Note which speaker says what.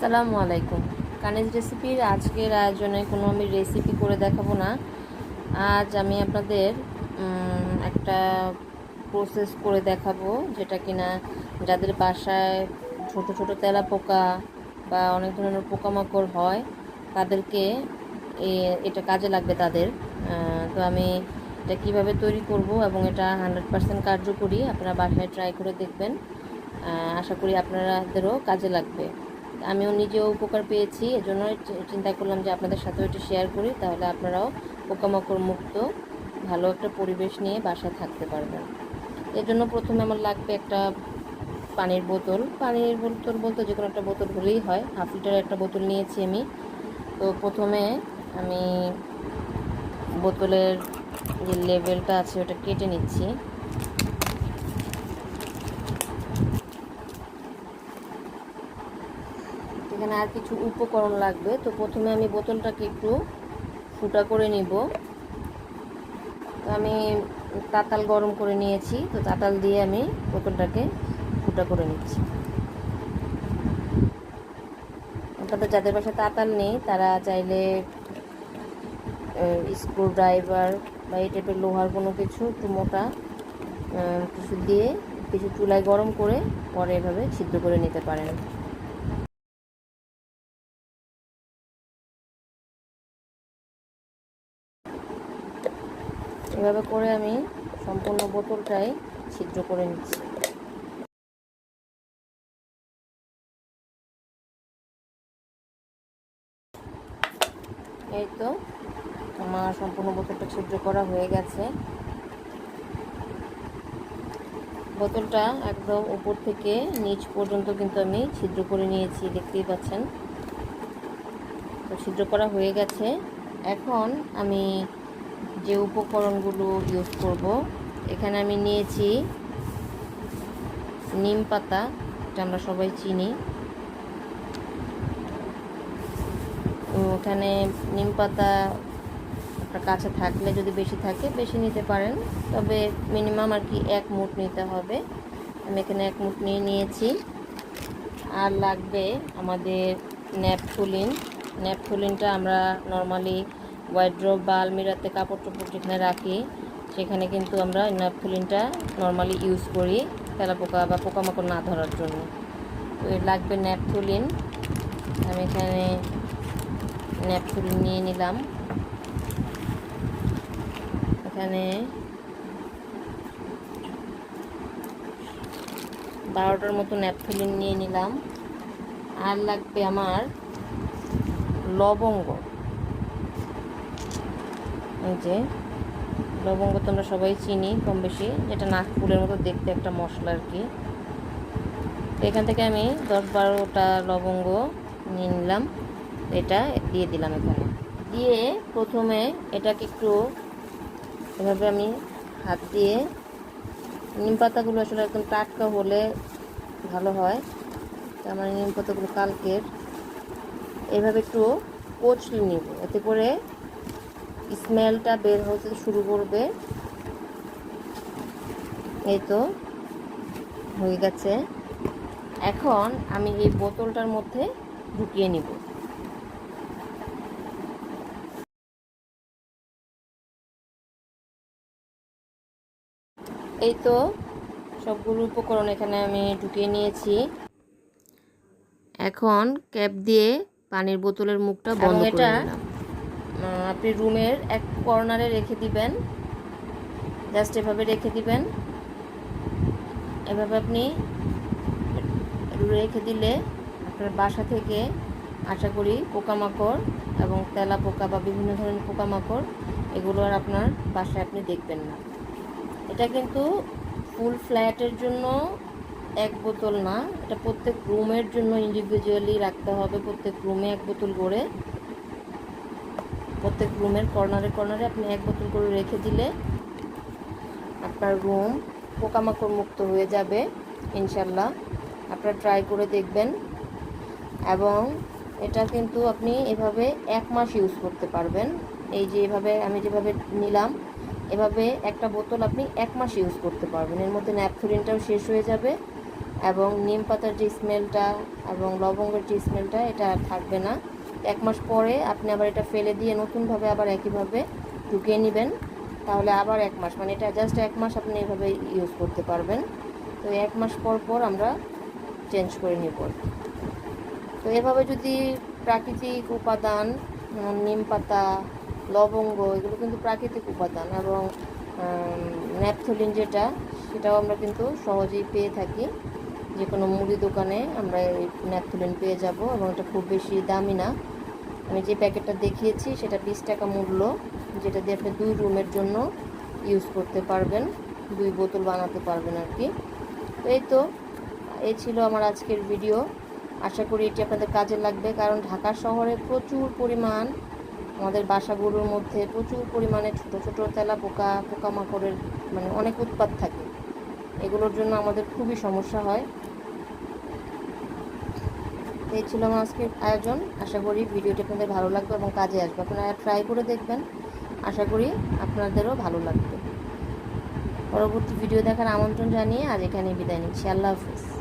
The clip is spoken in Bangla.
Speaker 1: আসসালামু আলাইকুম। কানিজ রেসিপির আজকের আয়োজনে কোনো আমি রেসিপি করে দেখাবো না। আজ আমি আপনাদের একটা প্রসেস করে দেখাবো যেটা কিনা যাদের বাসায় ছোট ছোট তেলা পোকা বা অনেক ধরনের পোকামাকড় হয়, তাদেরকে এটা কাজে লাগবে তাদের। তো আমি এটা কীভাবে তৈরি করব এবং এটা হান্ড্রেড পার্সেন্ট কার্যকরী, আপনারা বাসায় ট্রাই করে দেখবেন। আশা করি আপনাদেরও কাজে লাগবে। আমিও নিজেও উপকার পেয়েছি, এজন্য চিন্তা করলাম যে আপনাদের সাথেও একটু শেয়ার করি, তাহলে আপনারাও পোকামাকড় মুক্ত, ভালো একটা পরিবেশ নিয়ে বাসায় থাকতে পারবেন। এর জন্য প্রথমে আমার লাগবে একটা পানির বোতল। পানির বোতল বলতে যে কোনো একটা বোতল হলেই হয়, হাফ লিটারের একটা বোতল নিয়েছি আমি। তো প্রথমে আমি বোতলের যে লেভেলটা আছে ওটা কেটে নিচ্ছি। এখানে আর কিছু উপকরণ লাগবে। তো প্রথমে আমি বোতলটাকে একটু ফুটা করে নিব। তো আমি তাতাল গরম করে নিয়েছি। তো তাতাল দিয়ে আমি বোতলটাকে ফুটা করে নিচ্ছি। আপনাদের যাদের বাসায় তাতাল নেই, তারা চাইলে স্ক্রু ড্রাইভার বা এই টাইপের লোহার কোনো কিছু, একটু মোটা কিছু দিয়ে কিছু চুলায় গরম করে পরে এভাবে ছিদ্র করে নিতে পারেন। এভাবে করে আমি সম্পূর্ণ বোতলটাই ছিদ্র করে নিচ্ছি। এই তো, আমার সম্পূর্ণ বোতলটা ছিদ্র করা হয়ে গেছে। বোতলটা একদম উপর থেকে নিচ পর্যন্ত কিন্তু আমি ছিদ্র করে নিয়েছি, দেখতেই পাচ্ছেন। তো ছিদ্র করা হয়ে গেছে। এখন আমি যে উপকরণগুলো ইউজ করব, এখানে আমি নিয়েছি নিম পাতা, এটা আমরা সবাই চিনি। এখানে নিম পাতা আপনার কাছে থাকলে যদি বেশি থাকে, বেশি নিতে পারেন। তবে মিনিমাম আর কি এক মুঠ নিতে হবে। আমি এখানে এক মুঠ নিয়ে নিয়েছি। আর লাগবে আমাদের ন্যাপথুলিন। ন্যাপথুলিনটা আমরা নর্মালি ওয়াইড্রোব বা আলমিরাতে কাপড় টাপড় যেখানে রাখি, সেখানে কিন্তু আমরা ন্যাপথুলিনটা নর্মালি ইউজ করি তেলাপোকা বা পোকামাকড় না ধরার জন্য। তো লাগবে ন্যাপথুলিন আমি এখানে ন্যাপথুলিন নিয়ে নিলাম। এখানে বারোটার মতো ন্যাপথুলিন নিয়ে নিলাম। আর লাগবে আমার লবঙ্গ। এই যে, লবঙ্গ তো আমরা সবাই চিনি কম বেশি যেটা নাক ফুলের মতো দেখতে একটা মশলা আর কি। তো এখান থেকে আমি দশ বারোটা লবঙ্গ নিয়ে নিলাম, এটা দিয়ে দিলাম এখানে। দিয়ে প্রথমে এটাকে একটু এভাবে আমি হাত দিয়ে, নিম পাতাগুলো আসলে একদম টাটকা হলে ভালো হয়, তো আমার নিম পাতাগুলো কালকের। এভাবে একটু কচলে নিব, এতে করে স্মেলটা বের হতে শুরু করবে। এই তো হয়ে গেছে। এখন আমি এই বোতলটার মধ্যে ঢুকিয়ে নিব। এই তো সবগুলো উপকরণ এখানে আমি ঢুকিয়ে নিয়েছি। এখন ক্যাপ দিয়ে পানির বোতলের মুখটা বন্ধ করে নিলাম। আহ, আপনি রুমের এক কর্নারে রেখে দিবেন। জাস্ট এভাবে রেখে দিবেন। এভাবে আপনি রেখে দিলে আপনার বাসা থেকে আশা করি পোকামাকড় এবং তেলা পোকা বা বিভিন্ন ধরনের পোকামাকড়, এগুলো আর আপনার বাসায় আপনি দেখবেন না। এটা কিন্তু ফুল ফ্ল্যাটের জন্য এক বোতল না, এটা প্রত্যেক রুমের জন্য ইন্ডিভিজুয়ালি রাখতে হবে। প্রত্যেক রুমে এক বোতল করে প্রত্যেক রুমের কর্নারে কর্নারে আপনি এক বোতল করে রেখে দিলে আপনার রুম পোকামাকড় মুক্ত হয়ে যাবে ইনশাল্লাহ আপনারা ট্রাই করে দেখবেন। এবং এটা কিন্তু আপনি এভাবে এক মাস ইউজ করতে পারবেন। এই যে এভাবে আমি যেভাবে নিলাম, এভাবে একটা বোতল আপনি এক মাস ইউজ করতে পারবেন। এর মধ্যে ন্যাপথলিনটাও শেষ হয়ে যাবে এবং নিম পাতার যে স্মেলটা এবং লবঙ্গের যে স্মেলটা এটা থাকবে না। এক মাস পরে আপনি আবার এটা ফেলে দিয়ে নতুনভাবে আবার একইভাবে ঢুকিয়ে নেবেন। তাহলে আবার এক মাস মানে এটা জাস্ট এক মাস আপনি এইভাবে ইউজ করতে পারবেন। তো এক মাস পর পর আমরা চেঞ্জ করে নিব। তো এভাবে যদি প্রাকৃতিক উপাদান নিম পাতা, লবঙ্গ, এগুলো কিন্তু প্রাকৃতিক উপাদান এবং ন্যাপথলিন যেটা, সেটাও আমরা কিন্তু সহজেই পেয়ে থাকি। যে কোনো মুদি দোকানে আমরা এই ন্যাপথলিন পেয়ে যাব এবং এটা খুব বেশি দামি না। আমি যে প্যাকেটটা দেখিয়েছি সেটা বিশ টাকা মূল্য, যেটা দিয়ে আপনি দুই রুমের জন্য ইউজ করতে পারবেন, দুই বোতল বানাতে পারবেন আর কি। তো এই তো, এই ছিল আমার আজকের ভিডিও। আশা করি এটি আপনাদের কাজে লাগবে, কারণ ঢাকা শহরে প্রচুর পরিমাণ আমাদের বাসাগুলোর মধ্যে প্রচুর পরিমাণে ছোট ছোট তেলা পোকা পোকামাকড়ের মানে অনেক উৎপাত থাকে। এগুলোর জন্য আমাদের খুবই সমস্যা হয়। এই ছিল আমার আজকের আয়োজন। আশা করি ভিডিওটি আপনাদের ভালো লাগবে এবং কাজে আসবে। আপনারা ট্রাই করে দেখবেন। আশা করি আপনাদেরও ভালো লাগবে। পরবর্তী ভিডিও দেখার আমন্ত্রণ জানিয়ে আজ এখানে বিদায় নিচ্ছি। আল্লাহ হাফিজ।